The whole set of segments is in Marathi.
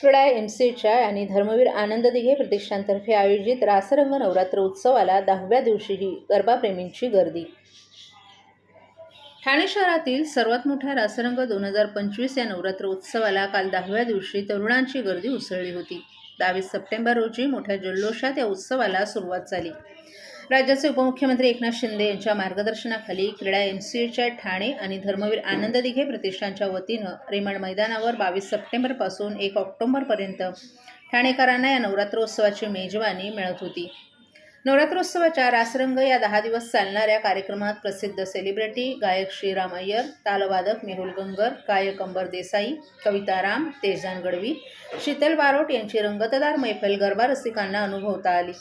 क्रीडा एम सीच्या आणि धर्मवीर आनंद दिघे प्रतिष्ठानतर्फे आयोजित रासरंग नवरात्र उत्सवाला दहाव्या दिवशीही गरबाप्रेमींची गर्दी. ठाणे शहरातील सर्वात मोठ्या रासरंग दोन हजार पंचवीस या नवरात्र उत्सवाला काल दहाव्या दिवशी तरुणांची गर्दी उसळली होती. बावीस सप्टेंबर रोजी मोठ्या जल्लोषात या उत्सवाला सुरुवात झाली. राज्याचे उपमुख्यमंत्री एकनाथ शिंदे यांच्या मार्गदर्शनाखाली क्रीडा एम सी एच्या ठाणे आणि धर्मवीर आनंद दिघे प्रतिष्ठानच्या वतीनं रेमंड मैदानावर बावीस सप्टेंबरपासून एक ऑक्टोबरपर्यंत ठाणेकरांना या नवरात्रोत्सवाची मेजवानी मिळत होती. नवरात्रोत्सवाच्या रासरंग या दहा दिवस चालणाऱ्या कार्यक्रमात प्रसिद्ध सेलिब्रिटी गायक श्रीराम अय्यर तालवादक मेहुल गंगर गायक अंबर देसाई कविता राम तेजान गडवी शीतल बारोट यांची रंगतदार मैफल गरबा रसिकांना अनुभवता आली.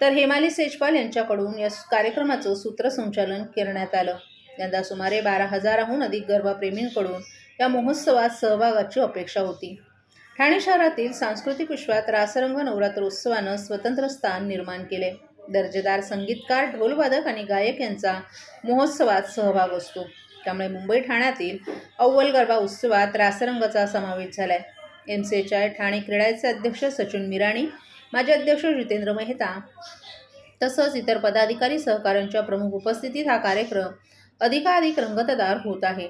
तर हेमाली सेजपाल यांच्याकडून या कार्यक्रमाचं सूत्रसंचालन करण्यात आलं. यंदा सुमारे बारा हजाराहून अधिक गरबाप्रेमींकडून या महोत्सवात सहभागाची अपेक्षा होती. ठाणे शहरातील सांस्कृतिक विश्वात रासरंग नवरात्रोत्सवानं स्वतंत्र स्थान निर्माण केले. दर्जेदार संगीतकार ढोलवादक आणि गायक यांचा महोत्सवात सहभाग असतो. त्यामुळे मुंबई ठाण्यातील अव्वल गरबा उत्सवात रासरंगाचा समावेश झालाय. एम सी एच्या ठाणे क्रीडाचे अध्यक्ष सचिन मिराणी माजी अध्यक्ष जितेंद्र मेहता तसंच इतर पदाधिकारी सहकाऱ्यांच्या प्रमुख उपस्थितीत हा कार्यक्रम अधिकाधिक रंगतदार होत आहे.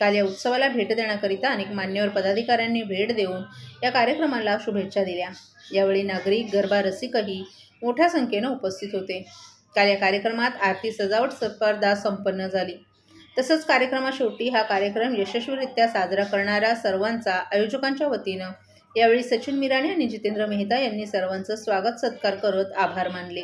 काल या उत्सवाला भेट देण्याकरिता अनेक मान्यवर पदाधिकाऱ्यांनी भेट देऊन या कार्यक्रमाला शुभेच्छा दिल्या. यावेळी नागरिक गरबा रसिकही मोठ्या संख्येनं उपस्थित होते. काल या कार्यक्रमात आरती सजावट स्पर्धा संपन्न झाली. तसंच कार्यक्रमाशेवटी हा कार्यक्रम यशस्वीरित्या साजरा करणाऱ्या सर्वांचा आयोजकांच्या वतीनं यावेळी सचिन मिराणे आणि जितेंद्र मेहता यांनी सर्वांचं स्वागत सत्कार करत आभार मानले.